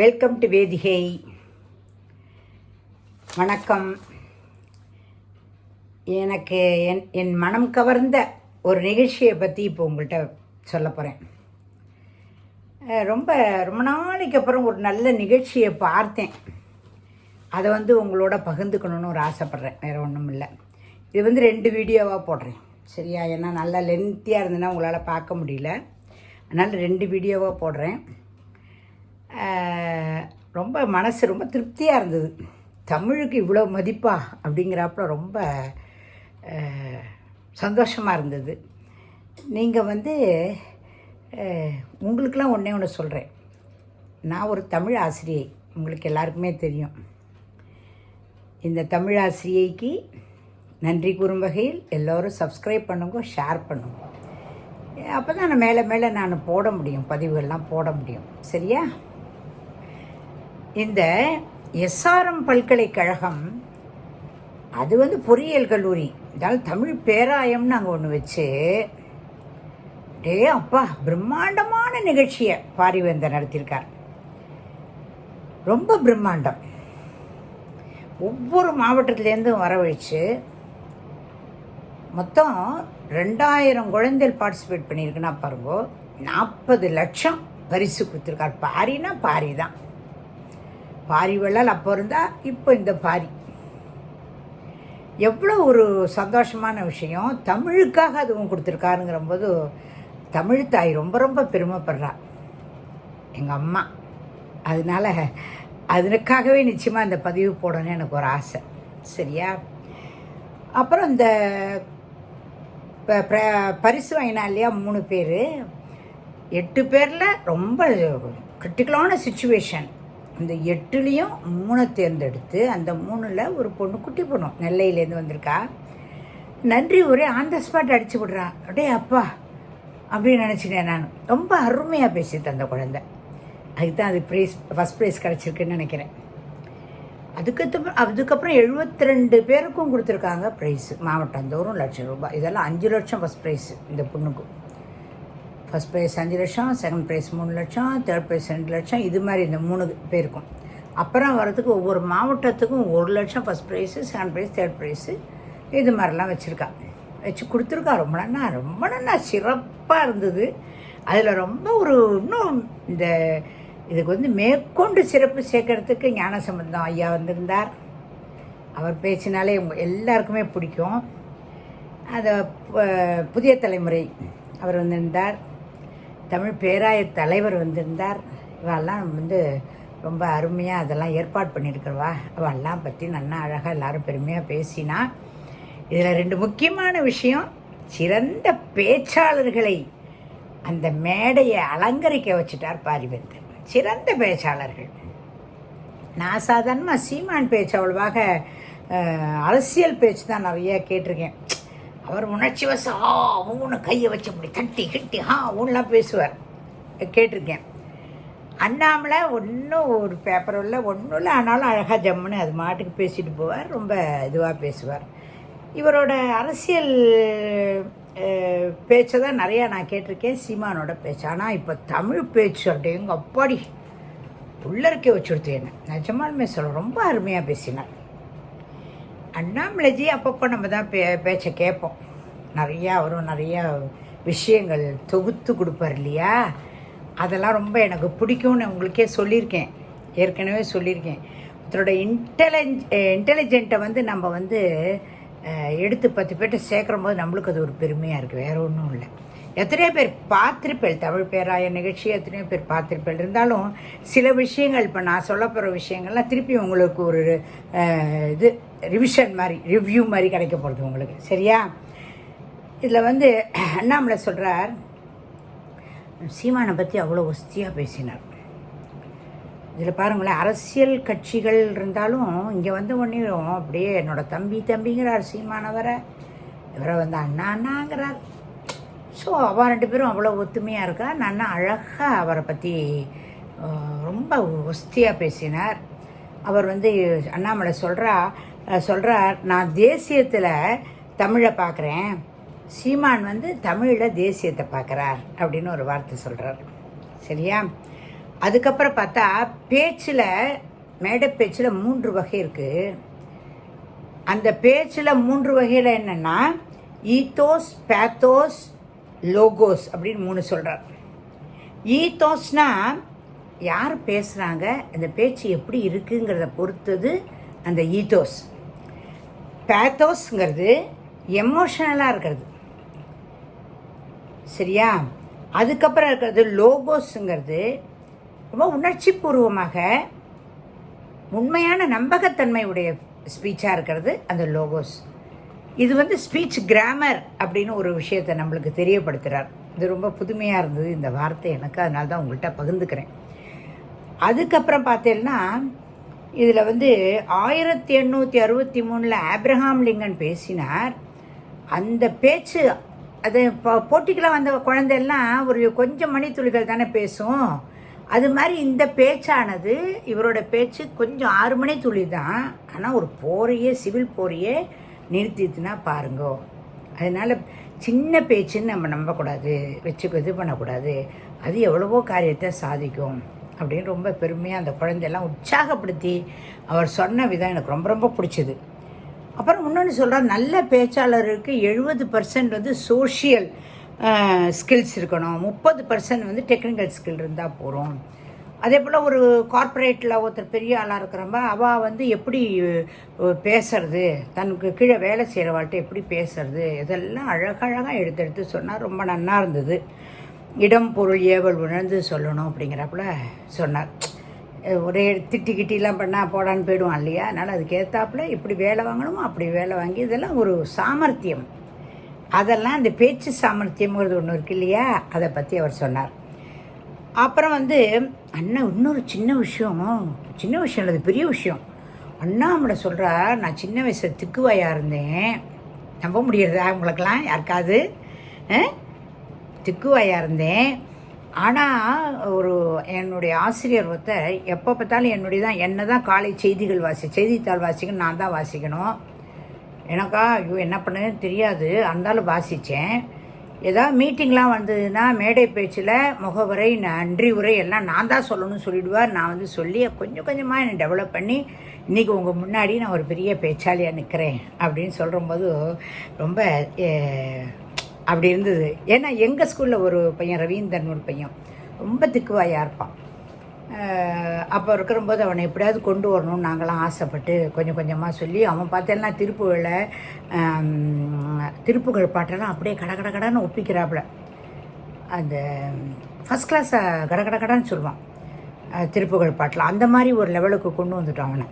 Welcome to வேதிகை வணக்கம். எனக்கு என் என் மனம் கவர்ந்த ஒரு நிகழ்ச்சியை பற்றி இப்போ உங்கள்கிட்ட சொல்ல போகிறேன் ரொம்ப ரொம்ப நாளைக்கு அப்புறம் ஒரு நல்ல நிகழ்ச்சியை பார்த்தேன். அதை வந்து உங்களோட பகிர்ந்துக்கணும்னு ஒரு ஆசைப்பட்றேன். வேறு ஒன்றும் இல்லை. இது வந்து ரெண்டு வீடியோவாக போடுறேன். சரியா? ஏன்னா நல்லா லென்த்தியாக இருந்ததுன்னா உங்களால் பார்க்க முடியல. அதனால் ரெண்டு வீடியோவாக போடுறேன். ரொம்ப மனசு ரொம்ப திருப்தியாக இருந்தது. தமிழுக்கு இவ்வளோ மதிப்பா அப்படிங்கிறப்ப ரொம்ப சந்தோஷமாக இருந்தது. நீங்கள் வந்து உங்களுக்கெல்லாம் ஒன்றே ஒன்று சொல்கிறேன் நான் ஒரு தமிழ் ஆசிரியை உங்களுக்கு எல்லாருக்குமே தெரியும். இந்த தமிழ் ஆசிரியைக்கு நன்றி கூறும் வகையில் எல்லோரும் சப்ஸ்கிரைப் பண்ணுங்க ஷேர் பண்ணுங்க. அப்போ தான் நான் மேலே மேலே நான் போட முடியும் பதிவுகள்லாம் போட முடியும். சரியா? இந்த எஸ்ஆர்எம் பல்கலைக்கழகம் அது வந்து பொறியியல் கல்லூரி. இதால் தமிழ் பேராயம்னு அங்கே ஒன்று வச்சு டே அப்பா பிரம்மாண்டமான நிகழ்ச்சியை பாரிவேந்தர் நடத்தியிருக்கார். ரொம்ப பிரம்மாண்டம். ஒவ்வொரு மாவட்டத்துலேருந்தும் வரவழைச்சு மொத்தம் ரெண்டாயிரம் குழந்தைகள் பார்ட்டிசிபேட் பண்ணியிருக்குன்னா பாருங்க நாற்பது லட்சம் பரிசு கொடுத்துருக்கார். பாரினா பாரி தான் பாரி வெள்ளல் அப்போ இருந்தால் இப்போ இந்த பாரி. எவ்வளோ ஒரு சந்தோஷமான விஷயம். தமிழுக்காக அதுவும் கொடுத்துருக்காருங்கிற போது தமிழ் தாய் ரொம்ப ரொம்ப பெருமைப்படுறா. எங்கள் அம்மா. அதனால அதற்காகவே நிச்சயமாக இந்த பதிவு போடணும்னு எனக்கு ஒரு ஆசை. சரியா? அப்புறம் இந்த ப- பரிசு வாங்கினா இல்லையா மூணு பேர். எட்டு பேரில் ரொம்ப கிரிட்டிக்கலான சுச்சுவேஷன் இந்த எட்டுலேயும் மூணை தேர்ந்தெடுத்து அந்த மூணில் ஒரு பொண்ணு குட்டி பொண்ணு நெல்லையிலேருந்து வந்திருக்கா. நன்றி ஒரே ஆன் த ஸ்பாட் அடிச்சு விட்றான் அப்படியே அப்பா அப்படின்னு நினச்சினேன் நான். ரொம்ப அருமையாக பேசிட்டு அந்த குழந்த. அதுக்கு தான் அது ப்ரைஸ் ஃபஸ்ட் ப்ரைஸ் கிடச்சிருக்குன்னு நினைக்கிறேன். அதுக்கப்புறம் அதுக்கப்புறம் எழுபத்தி ரெண்டு பேருக்கும் கொடுத்துருக்காங்க ப்ரைஸு மாவட்டந்தோறும் லட்சம் ரூபாய். இதெல்லாம் அஞ்சு லட்சம் ஃபஸ்ட் ப்ரைஸு இந்த பொண்ணுக்கும் ஃபஸ்ட் ப்ரைஸ் அஞ்சு லட்சம் செகண்ட் ப்ரைஸ் மூணு லட்சம் தேர்ட் ப்ரைஸ் ரெண்டு லட்சம் இது மாதிரி இந்த மூணு பேருக்கும். அப்புறம் வரதுக்கு ஒவ்வொரு மாவட்டத்துக்கும் ஒரு லட்சம் first prize second prize third prize இது மாதிரிலாம் வச்சுருக்கா. வச்சு கொடுத்துருக்கா. ரொம்ப நன்னா ரொம்ப நன்னா சிறப்பாக இருந்தது. அதில் ரொம்ப ஒரு இன்னும் இந்த இதுக்கு வந்து மேற்கொண்டு சிறப்பு சேர்க்கறதுக்கு ஞானசம்பந்தம் ஐயா வந்திருந்தார். அவர் பேச்சினாலே எல்லாருக்குமே பிடிக்கும். அதை புதிய தலைமுறை அவர் வந்திருந்தார். தமிழ் பேராய தலைவர் வந்திருந்தார். இவெல்லாம் வந்து ரொம்ப அருமையாக அதெல்லாம் ஏற்பாடு பண்ணியிருக்கிறவா அவெல்லாம் பற்றி நல்லா அழகாக எல்லாரும் பெருமையாக பேசினா. இதில் ரெண்டு முக்கியமான விஷயம் சிறந்த பேச்சாளர்களை அந்த மேடையை அலங்கரிக்க வச்சுட்டார் பாரிவேந்தர். சிறந்த பேச்சாளர்கள். நான் சாதாரணமாக சீமான் பேச்சு அவ்வளவாக அரசியல் பேச்சு தான் நிறைய கேட்டிருக்கேன். அவர் உணர்ச்சி வச ஆ ஊன்னு கையை வச்சு அப்படி தட்டி கிட்டி ஆ ஊன்லாம் பேசுவார். கேட்டிருக்கேன். அண்ணாமலை ஒன்றும் ஒரு பேப்பர் இல்லை ஒன்றும் இல்லை. ஆனாலும் அழகாக ஜம்முன்னு அது மாட்டுக்கு பேசிட்டு போவார் ரொம்ப இதுவாக பேசுவார். இவரோட அரசியல் பேச்சை தான் நிறையா நான் கேட்டிருக்கேன் சீமானோட பேச்சு. ஆனால் இப்போ தமிழ் பேச்சு அப்படிங்க அப்பாடி. உள்ளருக்கே வச்சுடுத்து என்ன. நிஜமாலுமே சொல்ல ரொம்ப அருமையாக பேசினார். அண்ணாமலைஜி அப்பப்போ நம்ம தான் பே பேச்சை கேட்போம். நிறையா அவரும் நிறையா விஷயங்கள் தொகுத்து கொடுப்பார் இல்லையா? அதெல்லாம் ரொம்ப எனக்கு பிடிக்கும்னு உங்களுக்கே சொல்லியிருக்கேன். ஏற்கனவே சொல்லியிருக்கேன். ஒருத்தரோட இன்டெலிஜ் இன்டெலிஜென்ட்டை வந்து நம்ம வந்து எடுத்து பத்து பேர்ட்ட சேர்க்குற போது நம்மளுக்கு அது ஒரு பெருமையாக இருக்குது வேறு ஒன்றும் இல்லை. எத்தனையோ பேர் பார்த்திருப்பேன் தமிழ் பேராய நிகழ்ச்சி எத்தனையோ பேர் பார்த்திருப்பேன் இருந்தாலும் சில விஷயங்கள் இப்போ நான் சொல்ல போகிற விஷயங்கள்லாம் திருப்பி உங்களுக்கு ஒரு இது ரிவிஷன் மாதிரி ரிவ்யூ மாதிரி கிடைக்க போகிறது உங்களுக்கு. சரியா? இதில் வந்து அண்ணாமலை சொல்கிறார் சீமானை பற்றி அவ்வளோ ஒஸ்தியாக பேசினார். இதில் பாருங்களேன் அரசியல் கட்சிகள் இருந்தாலும் இங்கே வந்து ஒன்றும் அப்படியே என்னோடய தம்பி தம்பிங்கிறார் சீமானவரை இவரை வந்து அண்ணா அண்ணாங்கிறார் ஸோ அவன் ரெண்டு பேரும் அவ்வளோ ஒத்துமையாக இருக்கா? நான் அழகாக அவரை பற்றி ரொம்ப ஒஸ்தியாக பேசினார். அவர் வந்து அண்ணாமலை சொல்கிறா சொல்கிறார் நான் தேசியத்தில் தமிழை பார்க்குறேன் சீமான் வந்து தமிழில் தேசியத்தை பார்க்குறார் அப்படின்னு ஒரு வார்த்தை சொல்கிறார் சரியா? அதுக்கப்புறம் பார்த்தா பேச்சில் மேடை பேச்சில் மூன்று வகை இருக்குது அந்த பேச்சில் மூன்று வகையில் என்னென்னா ஈத்தோஸ் பேத்தோஸ் லோகோஸ் அப்படின்னு மூணு சொல்கிறார் ஈத்தோஸ்னா யார் பேசுகிறாங்க அந்த பேச்சு எப்படி இருக்குங்கிறத பொறுத்தது அந்த ஈத்தோஸ் பேத்தோஸ்ங்கிறது எமோஷனலாக இருக்கிறது. சரியா? அதுக்கப்புறம் இருக்கிறது லோகோஸுங்கிறது ரொம்ப உணர்ச்சி பூர்வமாக உண்மையான நம்பகத்தன்மை உடைய ஸ்பீச்சாக இருக்கிறது அந்த லோகோஸ். இது வந்து ஸ்பீச் கிராமர் அப்படின்னு ஒரு விஷயத்தை நம்மளுக்கு தெரியப்படுத்துகிறார் இது ரொம்ப புதுமையாக இருந்தது இந்த வார்த்தை எனக்கு அதனால தான் உங்கள்கிட்ட பகிர்ந்துக்கிறேன். அதுக்கப்புறம் பார்த்தேன்னா இதில் வந்து ஆயிரத்தி எண்ணூற்றி அறுபத்தி மூணில் ஆப்ரஹாம் லிங்கன் பேசினார். அந்த பேச்சு அது இப்போ போட்டிக்கெலாம் வந்த குழந்தையெல்லாம் ஒரு கொஞ்சம் மணித்துளிகள் தானே பேசும். அது மாதிரி இந்த பேச்சானது இவரோட பேச்சு கொஞ்சம் ஆறு மணி துளி தான் ஆனால் ஒரு போரையே சிவில் போரையே நிறுத்திட்டுனா பாருங்கோ. அதனால் சின்ன பேச்சுன்னு நம்ம நம்பக்கூடாது வச்சுக்க இது பண்ணக்கூடாது. அது எவ்வளவோ காரியத்தை சாதிக்கும் அப்படின்னு ரொம்ப பெருமையாக அந்த குழந்தையெல்லாம் உற்சாகப்படுத்தி அவர் சொன்ன விதம் எனக்கு ரொம்ப ரொம்ப பிடிச்சது. அப்புறம் இன்னொன்று சொல்கிறார் நல்ல பேச்சாளருக்கு எழுபது பர்சன்ட் வந்து சோஷியல் ஸ்கில்ஸ் இருக்கணும். முப்பது பர்சன்ட் வந்து டெக்னிக்கல் ஸ்கில் இருந்தால் போகிறோம் அதே போல் ஒரு கார்ப்பரேட்டில் ஒருத்தர் பெரிய ஆளாக இருக்கிறப்ப அவள் வந்து எப்படி பேசுறது தனக்கு கீழே வேலை செய்கிறவாள்கிட்ட எப்படி பேசுறது இதெல்லாம் அழகழகாக எடுத்து எடுத்து சொன்னால் ரொம்ப நன்னாக இருந்தது. இடம் பொருள் ஏவல் உணர்ந்து சொல்லணும் அப்படிங்கிறப்பல சொன்னார். ஒரே திட்டி கிட்டிலாம் பண்ணால் போடான்னு போயிடுவான் இல்லையா? அதனால் அதுக்கேற்றாப்புல இப்படி வேலை வாங்கணுமோ அப்படி வேலை வாங்கி இதெல்லாம் ஒரு சாமர்த்தியம். அதெல்லாம் அந்த பேச்சு சாமர்த்தியம்ங்கிறது ஒன்று இருக்கு இல்லையா? அதை பற்றி அவர் சொன்னார். அப்புறம் வந்து அண்ணன் இன்னொரு சின்ன விஷயம். சின்ன விஷயம் இல்லை பெரிய விஷயம். அண்ணாமலை சொல்கிறா நான் சின்ன வயசில் திக்குவாயாக இருந்தேன். நம்ப முடியறதா? உங்களுக்கெல்லாம் யாருக்காவது? திக்குவாயாக இருந்தேன். ஆனால் ஒரு என்னுடைய ஆசிரியர் ஒருத்தர் எப்போ பார்த்தாலும் என்னுடைய தான் என்ன தான் காலை செய்திகள் வாசி செய்தித்தாள் வாசிக்கணும் நான் தான் வாசிக்கணும். எனக்கா ஐயோ என்ன பண்ணுன்னு தெரியாது. அந்தாலும் வாசித்தேன் ஏதாவது மீட்டிங்லாம் வந்ததுன்னா மேடை பேச்சில் முகவரை நன்றி உரை எல்லாம் நான் தான் சொல்லணும்னு சொல்லிவிடுவார் நான் வந்து சொல்லி கொஞ்சம் கொஞ்சமாக என்னை டெவலப் பண்ணி இன்றைக்கி உங்கள் முன்னாடி நான் ஒரு பெரிய பேச்சாளியாக நிற்கிறேன் அப்படின்னு சொல்கிறம்போது ரொம்ப அப்படி இருந்தது. ஏன்னா எங்கள் ஸ்கூலில் ஒரு பையன் ரவீந்திரன் ஒரு பையன். ரொம்ப திக்குவாயாக இருப்பான். அப்போ இருக்கிறபோது அவனை எப்படியாவது கொண்டு வரணும்னு நாங்களாம் ஆசைப்பட்டு கொஞ்சம் கொஞ்சமாக சொல்லி அவன் பார்த்தேன்னா திருப்புகளை திருப்புகள் பாட்டெல்லாம் அப்படியே கட கட கடன்னு ஒப்பிக்கிறாப்புல. அந்த ஃபஸ்ட் கிளாஸை கட கட கடன்னு சொல்லுவான். திருப்புகள் பாட்டில். அந்த மாதிரி ஒரு லெவலுக்கு கொண்டு வந்துட்டான் அவனை.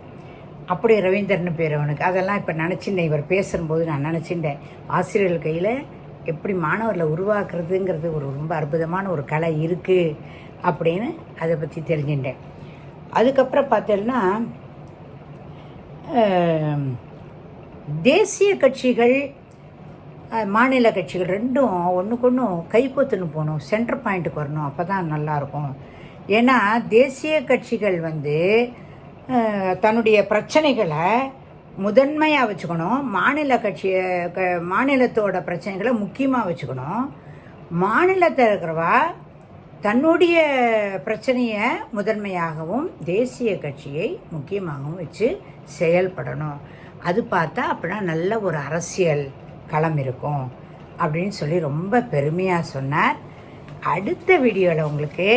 அப்படியே ரவீந்திரன் பேர் அவனுக்கு. அதெல்லாம் இப்போ நினச்சிருந்தேன். இவர் பேசும்போது நான் நினச்சிட்டேன் ஆசிரியர்கள் கையில் எப்படி மாணவர்களை உருவாக்குறதுங்கிறது ஒரு ரொம்ப அற்புதமான ஒரு கலை இருக்குது அப்படின்னு அதை பற்றி தெரிஞ்சுட்டேன் அதுக்கப்புறம் பார்த்தேன்னா தேசிய கட்சிகள் மாநில கட்சிகள் ரெண்டும் ஒன்றுக்கொன்றும் கைகோத்துன்னு போகணும் சென்டர் பாயிண்ட்டுக்கு வரணும் அப்போ தான் நல்லாயிருக்கும் ஏன்னா தேசிய கட்சிகள் வந்து தன்னுடைய பிரச்சனைகளை முதன்மையாக வச்சுக்கணும் மாநில கட்சியை க மாநிலத்தோட பிரச்சனைகளை முக்கியமாக வச்சுக்கணும். மாநிலத்தில் இருக்கிறவா தன்னுடைய பிரச்சனையை முதன்மையாகவும் தேசிய கட்சியை முக்கியமாகவும் வச்சு செயல்படணும். அது பார்த்தா அப்படின்னா நல்ல ஒரு அரசியல் களம் இருக்கும் அப்படின்னு சொல்லி ரொம்ப பெருமையாக சொன்னார். அடுத்த வீடியோவில் உங்களுக்கு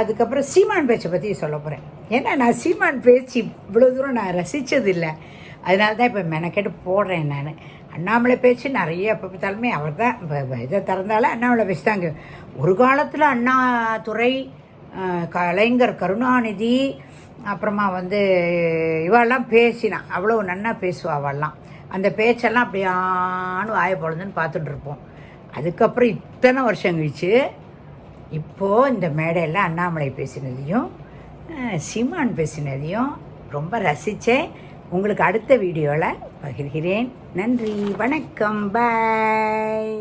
அதுக்கப்புறம் சீமான் பேச்சை பற்றி சொல்ல போகிறேன் ஏன்னா நான் சீமான் பேச்சு இவ்வளோ தூரம் நான் ரசித்ததில்லை அதனால தான் இப்போ மெனக்கெட்டு போடுறேன் நான். அண்ணாமலை பேச்சு நிறைய எப்போ பார்த்தாலுமே அவர் தான் இப்போ இதை திறந்தாலும் அண்ணாமலை பேச்சு தாங்க ஒரு காலத்தில் அண்ணாதுரை கலைஞர் கருணாநிதி அப்புறமா வந்து இவாளெல்லாம் பேசினான் அவ்வளோ நன்னா பேசுவா அவள்லாம் அந்த பேச்செல்லாம் அப்படியானு ஆய பொழுதுன்னு பார்த்துட்ருப்போம் அதுக்கப்புறம் இத்தனை வருஷம் கழிச்சு இப்போது இந்த மேடையில் அண்ணாமலை பேசினதையும் சீமான் பேசினதையும் ரொம்ப ரசித்தேன் உங்களுக்கு அடுத்த வீடியோவில் பகிர்கிறேன். நன்றி வணக்கம் பாய்